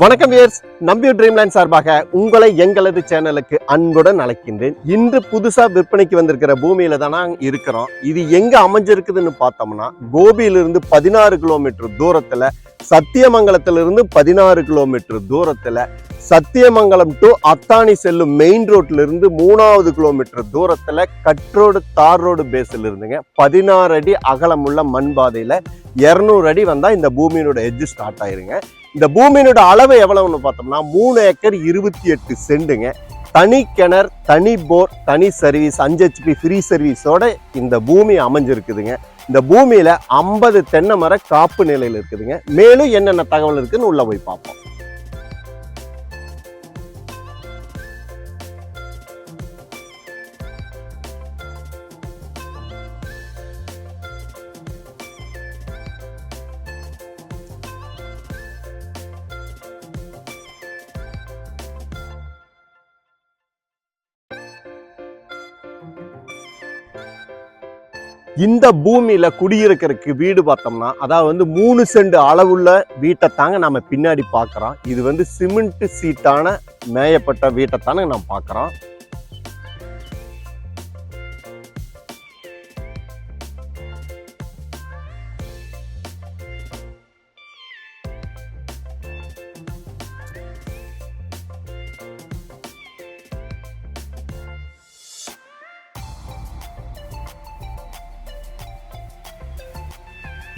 வணக்கம் wears நம்பியூ Dreamland சார்பாக உங்களை எங்களது சேனலுக்கு அன்புடன் அழைக்கின்றேன். இன்று புதுசா விற்பனைக்கு வந்திருக்கிற பூமியில தான் இருக்கிறோம். இது எங்க அமைஞ்சிருக்குதுன்னு பார்த்தோம்னா கோபியிலிருந்து பதினாறு கிலோமீட்டர் தூரத்துல சத்தியமங்கலத்திலிருந்து பதினாறு கிலோமீட்டர் தூரத்துல சத்தியமங்கலம் டு அத்தானி செல்லும் மெயின் ரோட்ல இருந்து மூணாவது கிலோமீட்டர் தூரத்துல கட்ரோடு தார் ரோடு பேஸில் இருந்துங்க. பதினாறு அடி அகலமுள்ள மண் பாதையில இரநூறு அடி வந்தா இந்த பூமியினோட எஜ்ஜு ஸ்டார்ட் ஆயிருங்க. இந்த பூமியினோட அளவு எவ்வளவுன்னு பார்த்தோம்னா மூணு ஏக்கர் இருபத்தி எட்டு செண்டுங்க. தனி கிணறு தனி போர் தனி சர்வீஸ் அஞ்சு ஹெச்பி ஃப்ரீ சர்வீஸோட இந்த பூமி அமைஞ்சிருக்குதுங்க. இந்த பூமியில ஐம்பது தென்னை மர காப்பு நிலையில் இருக்குதுங்க. மேலும் என்னென்ன தகவல் இருக்குன்னு உள்ள போய் பார்ப்போம். இந்த பூமியில் குடியிருக்கிறதுக்கு வீடு பார்த்தோம்னா அதாவது வந்து மூணு செண்டு அளவுள்ள வீட்டை தாங்க நம்ம பின்னாடி பார்க்குறோம். இது வந்து சிமெண்ட் சீட்டான மேயப்பட்ட வீட்டை தானே நம்ம பார்க்குறோம்.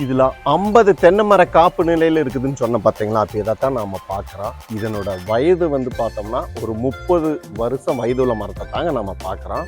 இதில் ஐம்பது தென்னை மர காப்பு நிலையில் இருக்குதுன்னு சொன்ன பார்த்தீங்களா அப்போ இதைத்தான் நாம் பார்க்குறோம். இதனோட வயது வந்து பார்த்தோம்னா ஒரு முப்பது வருஷம் வயதுள்ள மரத்தை தாங்க நம்ம பார்க்குறோம்.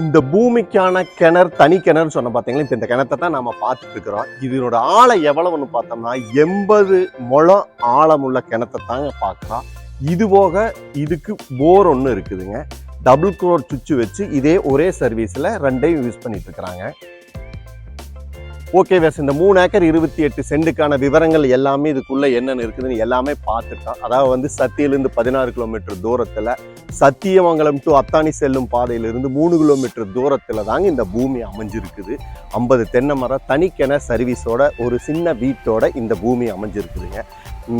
இந்த பூமிக்கான கிணறு தனி கிணறு சொன்ன பார்த்தீங்களா இப்போ இந்த கிணத்தை தான் நம்ம பார்த்துட்டு இருக்கிறோம். இதனோட ஆழம் எவ்வளவுன்னு பார்த்தோம்னா எண்பது முழம் ஆழமுள்ள கிணத்தை தாங்க பார்க்குறோம். இது போக இதுக்கு போர் ஒன்று இருக்குதுங்க. டபுள் குரோர் சுவிட்சு வச்சு இதே ஒரே சர்வீஸில் ரெண்டையும் யூஸ் பண்ணிட்டு இருக்கிறாங்க. ஓகே வேஸ் இந்த மூணு ஏக்கர் இருபத்தி எட்டு சென்ட்டுக்கான விவரங்கள் எல்லாமே இதுக்குள்ளே என்னென்ன இருக்குதுன்னு எல்லாமே பார்த்துட்டோம் அதாவது வந்து சத்தியிலிருந்து பதினாறு கிலோமீட்டர் தூரத்தில் சத்தியமங்கலம் டு அத்தானி செல்லும் பாதையிலிருந்து மூணு கிலோமீட்டர் தூரத்தில் தாங்க இந்த பூமி அமைஞ்சிருக்குது. ஐம்பது தென்னை மரம் தனிக்கென சர்வீஸோட ஒரு சின்ன வீட்டோட இந்த பூமி அமைஞ்சிருக்குதுங்க.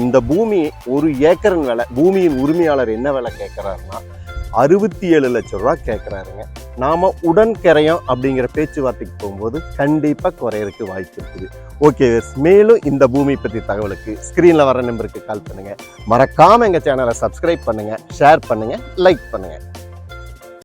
இந்த பூமி ஒரு ஏக்கரின் விலை பூமியின் உரிமையாளர் என்ன விலை கேட்குறாருன்னா அறுபத்தி ஏழு லட்ச ரூபா கேட்குறாருங்க நாம் உடன் கரையோம் அப்படிங்கிற பேச்சுவார்த்தைக்கு போகும்போது கண்டிப்பாக குறையறதுக்கு வாய்ப்பு இருக்குது. ஓகே மேலும் இந்த பூமி பற்றி தகவலுக்கு ஸ்க்ரீனில் வர நம்பருக்கு கால் பண்ணுங்கள் மறக்காமல் எங்கள் சேனலை சப்ஸ்கிரைப் பண்ணுங்கள் ஷேர் பண்ணுங்கள் லைக் பண்ணுங்கள்